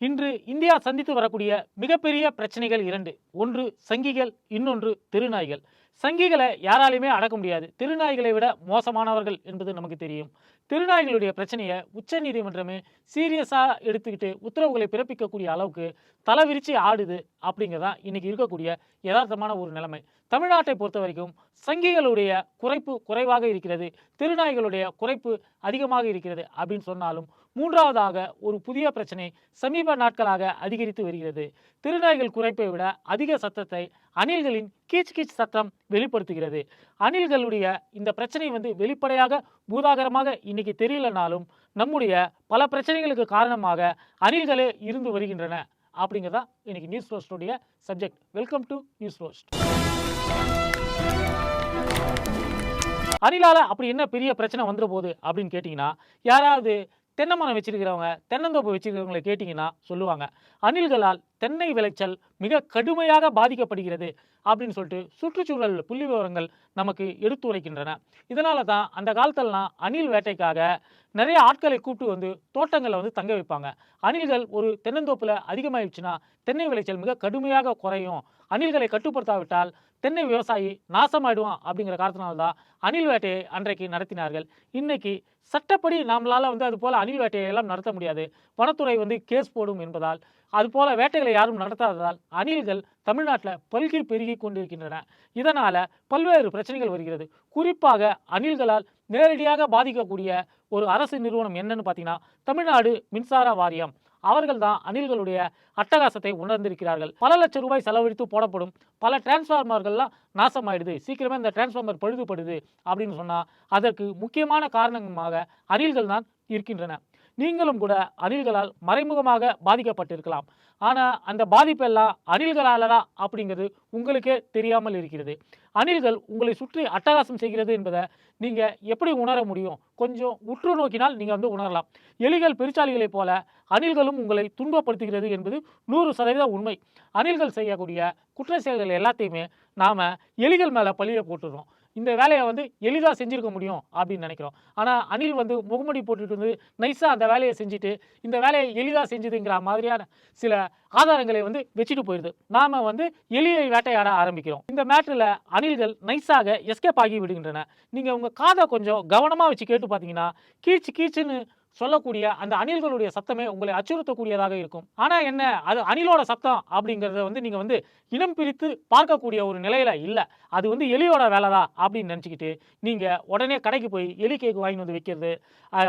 இன்று இந்தியா சந்தித்து வரக்கூடிய மிகப்பெரிய பிரச்சனைகள் இரண்டு. ஒன்று சங்கிகள். இன்னொன்று திருநாய்கள். சங்கிகளை யாராலையுமே அடக்க முடியாது. திருநாய்களை விட மோசமானவர்கள் என்பது நமக்கு தெரியும். திருநாய்களுடைய பிரச்சனையை உச்சநீதிமன்றமே சீரியஸாக எடுத்துக்கிட்டு உத்தரவுகளை பிறப்பிக்கக்கூடிய அளவுக்கு தலைவிரிச்சு ஆடுது அப்படிங்கிறதான் இன்னைக்கு இருக்கக்கூடிய யதார்த்தமான ஒரு நிலைமை. தமிழ்நாட்டை பொறுத்த வரைக்கும் சங்கிகளுடைய குறைப்பு குறைவாக இருக்கிறது திருநாய்களுடைய குறைப்பு அதிகமாக இருக்கிறது அப்படின்னு சொன்னாலும் மூன்றாவதாக ஒரு புதிய பிரச்சனை சமீப நாட்களாக அதிகரித்து வருகிறது. திருநாய்கள் குறைப்பை விட அதிக சத்தத்தை அணில்களின் கீச் கீச் சத்தம் வெளிப்படுத்துகிறது. அணில்களுடைய இந்த பிரச்சனை வந்து வெளிப்படையாக பூதாகரமாக இன்னைக்கு தெரியலனாலும் நம்முடைய பல பிரச்சனைகளுக்கு காரணமாக அணில்களே இருந்து வருகின்றன அப்படிங்கிறதா இன்னைக்கு news ரோஸ்டுடைய subject welcome to news roast அணிலால அப்படி என்ன பெரிய பிரச்சனை வந்துட போகுது அப்படின்னு கேட்டிங்கன்னா யாராவது தென்னை மரம் வச்சிருக்கிறவங்க தென்னந்தோப்பு வச்சிருக்கிறவங்களை கேட்டிங்கன்னா சொல்லுவாங்க. அணில்களால் தென்னை விளைச்சல் மிக கடுமையாக பாதிக்கப்படுகிறது அப்படின்னு சொல்லிட்டு சுற்றுச்சூழல் புள்ளி விவரங்கள் நமக்கு எடுத்துரைக்கின்றன இதனால தான் அந்த காலத்திலலாம் அணில் வேட்டைக்காக நிறைய ஆட்களை கூப்பிட்டு வந்து தோட்டங்களில் வந்து தங்க வைப்பாங்க. அணில்கள் ஒரு தென்னந்தோப்பில் அதிகமாகிடுச்சுன்னா தென்னை விளைச்சல் மிக கடுமையாக குறையும். அணில்களை கட்டுப்படுத்தாவிட்டால் தென்னை விவசாயி நாசமாயிடுவான் அப்படிங்கிற காரணத்தினால தான் அணில் வேட்டையை அன்றைக்கு நடத்தினார்கள். இன்னைக்கு சட்டப்படி நம்மளால் வந்து அது போல் அணில் வேட்டையை எல்லாம் நடத்த முடியாது. வனத்துறை வந்து கேஸ் போடும் என்பதால் அதுபோல வேட்டைகளை யாரும் நடத்தாததால் அணில்கள் தமிழ்நாட்டில் பல்கி பெருகி கொண்டிருக்கின்றன. இதனால் பல்வேறு பிரச்சனைகள் வருகிறது. குறிப்பாக அணில்களால் நேரடியாக பாதிக்கக்கூடிய ஒரு அரசு நிறுவனம் என்னன்னு பார்த்தீங்கன்னா தமிழ்நாடு மின்சார வாரியம். அவர்கள் தான் அணில்களுடைய அட்டகாசத்தை உணர்ந்திருக்கிறார்கள். பல லட்சம் ரூபாய் செலவழித்து போடப்படும் பல டிரான்ஸ்ஃபார்மர்கள்லாம் நாசமாயிடுது. சீக்கிரமே இந்த டிரான்ஸ்ஃபார்மர் பழுதுபடுது அப்படின்னு சொன்னால் அதற்கு முக்கியமான காரணமாக அணில்கள் தான் இருக்கின்றன. நீங்களும் கூட அணில்களால் மறைமுகமாக பாதிக்கப்பட்டிருக்கலாம். ஆனால் அந்த பாதிப்பெல்லாம் அணில்களால் தான் அப்படிங்கிறது உங்களுக்கே தெரியாமல் இருக்கிறது. அணில்கள் உங்களை சுற்றி அட்டகாசம் செய்கிறது என்பதை நீங்கள் எப்படி உணர முடியும்? கொஞ்சம் உற்று நோக்கினால் நீங்கள் வந்து உணரலாம். எலிகள் பெருச்சாளிகளைப் போல அணில்களும் உங்களை துன்பப்படுத்துகிறது என்பது நூறு சதவீத உண்மை. அணில்கள் செய்யக்கூடிய குற்ற செயல்கள் எல்லாத்தையுமே நாம் எலிகள் மேலே பழிய போட்டுடுறோம் இந்த வேலையை வந்து எளிதாக செஞ்சுருக்க முடியும் அப்படின்னு நினைக்கிறோம். ஆனால் அணில் வந்து முகமடி போட்டுட்டு வந்து நைஸாக அந்த வேலையை செஞ்சுட்டு இந்த வேலையை எளிதாக செஞ்சுதுங்கிற மாதிரியான சில ஆதாரங்களை வந்து வச்சுட்டு போயிடுது நாம் வந்து எளியை வேட்டையாட ஆரம்பிக்கிறோம். இந்த மேட்டரில் அணில்கள் நைஸாக எஸ்கேப் ஆகி விடுகின்றன. நீங்கள் உங்கள் காதை கொஞ்சம் கவனமாக வச்சு கேட்டு பார்த்தீங்கன்னா கீச்சு கீச்சுன்னு சொல்லக்கூடிய அந்த அணில்களுடைய சத்தமே உங்களை அச்சுறுத்தக்கூடியதாக இருக்கும். ஆனால் என்ன அது அணிலோட சத்தம் அப்படிங்கிறத வந்து நீங்கள் வந்து இனம் பிரித்து பார்க்கக்கூடிய ஒரு நிலையில் இல்லை. அது வந்து எலியோட வேலை தான் அப்படின்னு நினச்சிக்கிட்டு நீங்கள் உடனே கடைக்கு போய் எலி கேக்கு வாங்கி வந்து விற்கிறது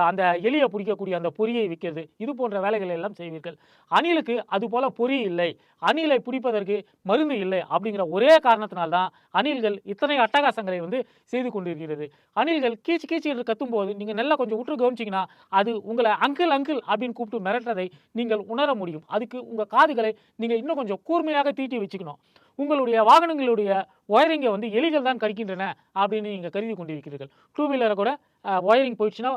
அந்த எலியை பிடிக்கக்கூடிய அந்த பொரியை விற்கிறது இது போன்ற வேலைகளை எல்லாம் செய்வீர்கள். அணிலுக்கு அது போல் பொறி இல்லை. அணிலை பிடிப்பதற்கு மருந்து இல்லை அப்படிங்கிற ஒரே காரணத்தினால்தான் அணில்கள் இத்தனை அட்டகாசங்களை வந்து செய்து கொண்டிருக்கிறது. அணில்கள் கீச்சு கீச்சு என்று கத்தும்போது நீங்கள் நல்லா கொஞ்சம் உற்று கவனிச்சிங்கன்னா அது உங்களை அங்கிள் அங்கிள் அப்படின்னு கூப்பிட்டு மிரட்டுறதை நீங்கள் உணர முடியும். அதுக்கு உங்கள் காதுகளை நீங்கள் இன்னும் கொஞ்சம் கூர்மையாக தீட்டி வச்சுக்கணும். உங்களுடைய வாகனங்களுடைய ஒயரிங்கை வந்து எலிகள் தான் கடிக்கின்றன அப்படின்னு நீங்கள் கருதி கொண்டிருக்கிறீர்கள். டூ வீலரை கூட ஒயரிங் போயிடுச்சுன்னா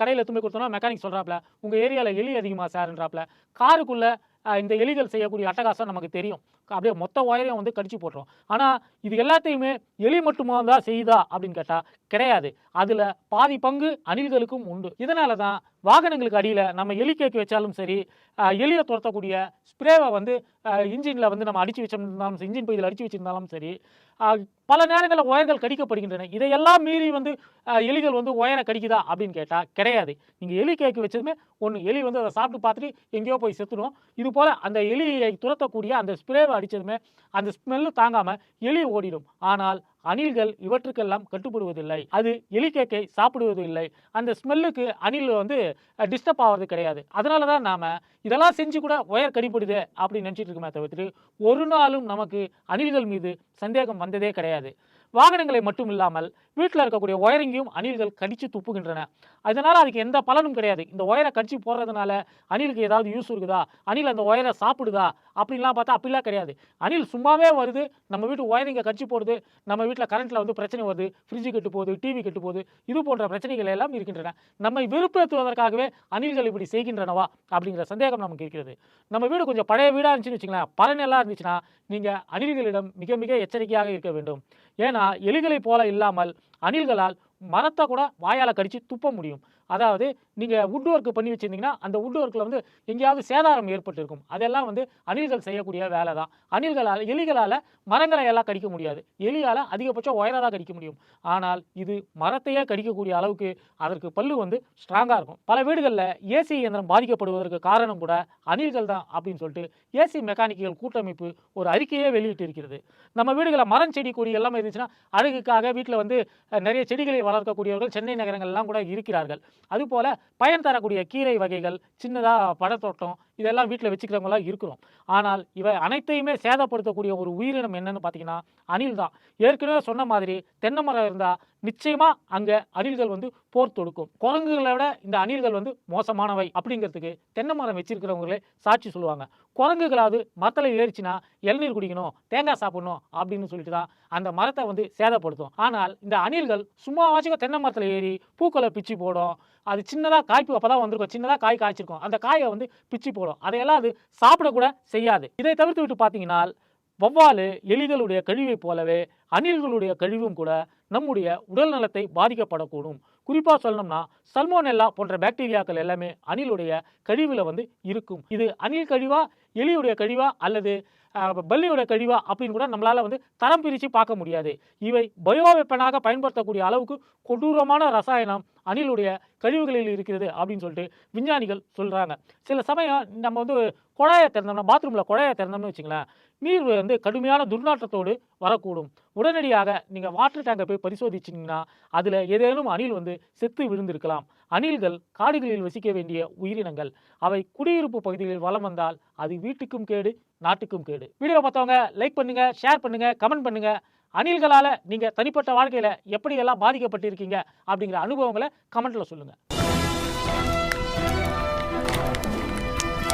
கடையில் தும்பி கொடுத்தோன்னா மெக்கானிக் சொல்கிறாப்ல உங்கள் ஏரியாவில் எலி அதிகமாக சாருன்றாப்ல காருக்குள்ளே இந்த எலிகள் செய்யக்கூடிய அட்டகாசம் நமக்கு தெரியும். அப்படியே மொத்த ஒயரையும் வந்து கடிச்சு போடுறோம் ஆனால் இது எல்லாத்தையுமே எலி மட்டுமா தான் செய்யுதா அப்படின்னு கேட்டால் கிடையாது. அதில் பாதி பங்கு அணில்களுக்கும் உண்டு. இதனால தான் வாகனங்களுக்கு அடியில் நம்ம எலி கேக்கு வச்சாலும் சரி எலியில் எலியை துரத்தக்கூடிய ஸ்ப்ரேவை வந்து இன்ஜினில் வந்து நம்ம அடித்து வச்சிருந்தாலும் சரி, இன்ஜின் பகுதியில் அடித்து வச்சிருந்தாலும் சரி பல நேரங்களில் ஒயர்கள் கடிக்கப்படுகின்றன. இதையெல்லாம் மீறி வந்து எலிகள் வந்து ஒயரை கடிக்குதா அப்படின்னு கேட்டால் கிடையாது. நீங்கள் எலி கேக்கு வச்சதுமே ஒன்று எலி வந்து அதை சாப்பிட்டு பார்த்துட்டு எங்கேயோ போய் செத்துடும் இது போல் அந்த எலியை துரத்தக்கூடிய அந்த ஸ்ப்ரேவை அடித்ததுமே அந்த ஸ்மெல்லு தாங்காமல் எலி ஓடிடும். ஆனால் அணில்கள் இவற்றுக்கெல்லாம் கட்டுப்படுவதில்லை. அது எலிக்கேக்கை சாப்பிடுவது இல்லை அந்த ஸ்மெல்லுக்கு அணில் வந்து டிஸ்டர்ப் ஆகிறது கிடையாது. அதனால தான் நாம் இதெல்லாம் செஞ்சு கூட ஒயர் கடிப்படுது அப்படின்னு நினச்சிட்டு இருக்கோமே தவிர்த்து ஒரு நாளும் நமக்கு அணில்கள் மீது சந்தேகம் வந்ததே கிடையாது. வாகனங்களை மட்டும் இல்லாமல் வீட்டில் இருக்கக்கூடிய ஒயரிங்கையும் அணில்கள் கடித்து துப்புகின்றன. அதனால் அதுக்கு எந்த பலனும் கிடையாது. இந்த ஒயரை கடிச்சு போடுறதுனால அணிலுக்கு ஏதாவது யூஸ் இருக்குதா? அணில் அந்த ஒயரை சாப்பிடுதா? அப்படின்லாம் பார்த்தா அப்படிலாம் கிடையாது. அணில் சும்மாவே வருது. நம்ம வீட்டு ஒயரிங்கை கடிச்சு போடுது. நம்ம வீட்டில் கரண்ட்டில் வந்து பிரச்சனை வருது. ஃப்ரிட்ஜு கெட்டு போகுது டிவி கெட்டு போகுது. இது போன்ற பிரச்சனைகள் எல்லாம் இருக்கின்றன. நம்மை விருப்பத்துவதற்காகவே அணில்கள் இப்படி செய்கின்றனவா? அப்படிங்கிற சந்தேகம் நமக்கு இருக்கிறது. நம்ம வீடு கொஞ்சம் பழைய வீடாக இருந்துச்சுன்னு வச்சுங்களேன் எல்லாம் இருந்துச்சுன்னா நீங்கள் அணில்களிடம் மிக மிக எச்சரிக்கையாக இருக்க வேண்டும். ஏன்னா எலிகளைப் போல இல்லாமல் அணில்களால் மரத்தை கூட வாயால் கடித்து துப்ப முடியும். அதாவது நீங்கள் வுட் ஒர்க் பண்ணி வச்சுருந்தீங்கன்னா அந்த வுட் ஒர்க்கில் வந்து எங்கேயாவது சேதாரம் ஏற்பட்டிருக்கும். அதெல்லாம் வந்து அணில்கள் செய்யக்கூடிய வேலை தான் அணில்களால் எலிகளால் மரங்களை எல்லாம் கடிக்க முடியாது. எலியால் அதிகபட்சம் உயரம் தான் கடிக்க முடியும். ஆனால் இது மரத்தையே கடிக்கக்கூடிய அளவுக்கு அதற்கு பல்லு வந்து ஸ்ட்ராங்காக இருக்கும். பல வீடுகளில் ஏசி இயந்திரம் பாதிக்கப்படுவதற்கு காரணம் கூட அணில்கள் தான் அப்படின்னு சொல்லிட்டு ஏசி மெக்கானிக்கல் கூட்டமைப்பு ஒரு அறிக்கையே வெளியிட்டு இருக்கிறது நம்ம வீடுகளில் மரம் செடி கொடி எல்லாமே இருந்துச்சுன்னா அழகுக்காக வீட்டில் வந்து நிறைய செடிகளை வளர்க்கக்கூடியவர்கள் சென்னை நகரங்கள்லாம் கூட இருக்கிறார்கள். அதுபோல் பயன் தரக்கூடிய கீரை வகைகள் சின்னதாக பழத்தோட்டம் இதெல்லாம் வீட்டில் வச்சுக்கிறவங்களாம் இருக்கிறோம். ஆனால் இவை அனைத்தையுமே சேதப்படுத்தக்கூடிய ஒரு உயிரினம் என்னன்னு பார்த்தீங்கன்னா அணில் தான். ஏற்கனவே சொன்ன மாதிரி தென்னை மரம் இருந்தால் நிச்சயமாக அங்கே அணில்கள் வந்து போர் தொடுக்கும். குரங்குகளை விட இந்த அணில்கள் வந்து மோசமானவை அப்படிங்கிறதுக்கு தென்னை மரம் வச்சிருக்கிறவங்களே சாட்சி சொல்லுவாங்க. குரங்குகளாவது மரத்தில் ஏறிச்சுன்னா இளநீர் குடிக்கணும் தேங்காய் சாப்பிடணும் அப்படின்னு சொல்லிட்டு தான் அந்த மரத்தை வந்து சேதப்படுத்தும். ஆனால் இந்த அணில்கள் சும்மாவாச்சும் தென்னை மரத்தில் ஏறி பூக்களை பிச்சு போடும் அது சின்னதாக காய்ப்பு அப்போ தான் வந்திருக்கும். சின்னதாக காய் காய்ச்சிருக்கும். அந்த காயை வந்து பிச்சு போடும். அதையெல்லாம் அது சாப்பிடக்கூட செய்யாது. இதை தவிர்த்து விட்டு பார்த்தீங்கன்னா வௌவாலு எலிகளுடைய கழிவை போலவே அணில்களுடைய கழிவும் கூட நம்முடைய உடல் நலத்தை பாதிக்கப்படக்கூடும். குறிப்பாக சொல்லணும்னா சல்மோனெல்லா போன்ற பாக்டீரியாக்கள் எல்லாமே அணிலுடைய கழிவில் வந்து இருக்கும். இது அணில் கழிவா எலியுடைய கழிவா அல்லது பல்லியோட கழிவா அப்படின்னு கூட நம்மளால் வந்து தரம் பிரித்து பார்க்க முடியாது. இவை பயோ வெப்பனாக பயன்படுத்தக்கூடிய அளவுக்கு கொடூரமான ரசாயனம் அணிலுடைய கழிவுகளில் இருக்கிறது அப்படின்னு சொல்லிட்டு விஞ்ஞானிகள் சொல்கிறாங்க சில சமயம் நம்ம வந்து குழாயை திறந்தோம்னா பாத்ரூமில் குழாயை திறந்தோம்னு வச்சுங்களேன் நீர் வந்து கடுமையான துர்நாற்றத்தோடு வரக்கூடும். உடனடியாக நீங்கள் வாட்டர் டேங்கை போய் பரிசோதிச்சிங்கன்னா அதில் ஏதேனும் அணில் வந்து செத்து விழுந்திருக்கலாம். அணில்கள் காடுகளில் வசிக்க வேண்டிய உயிரினங்கள். அவை குடியிருப்பு பகுதிகளில் வலம் வந்தால் அது வீட்டுக்கும் கேடு நாட்டுக்கும் கேடு. வீடியோ பார்த்தவங்க லைக் பண்ணுங்கள் ஷேர் பண்ணுங்கள் கமெண்ட் பண்ணுங்கள் அணில்களால் நீங்கள் தனிப்பட்ட வாழ்க்கையில் எப்படி எல்லாம் பாதிக்கப்பட்டிருக்கீங்க அப்படிங்கிற அனுபவங்களை கமெண்ட்டில் சொல்லுங்கள்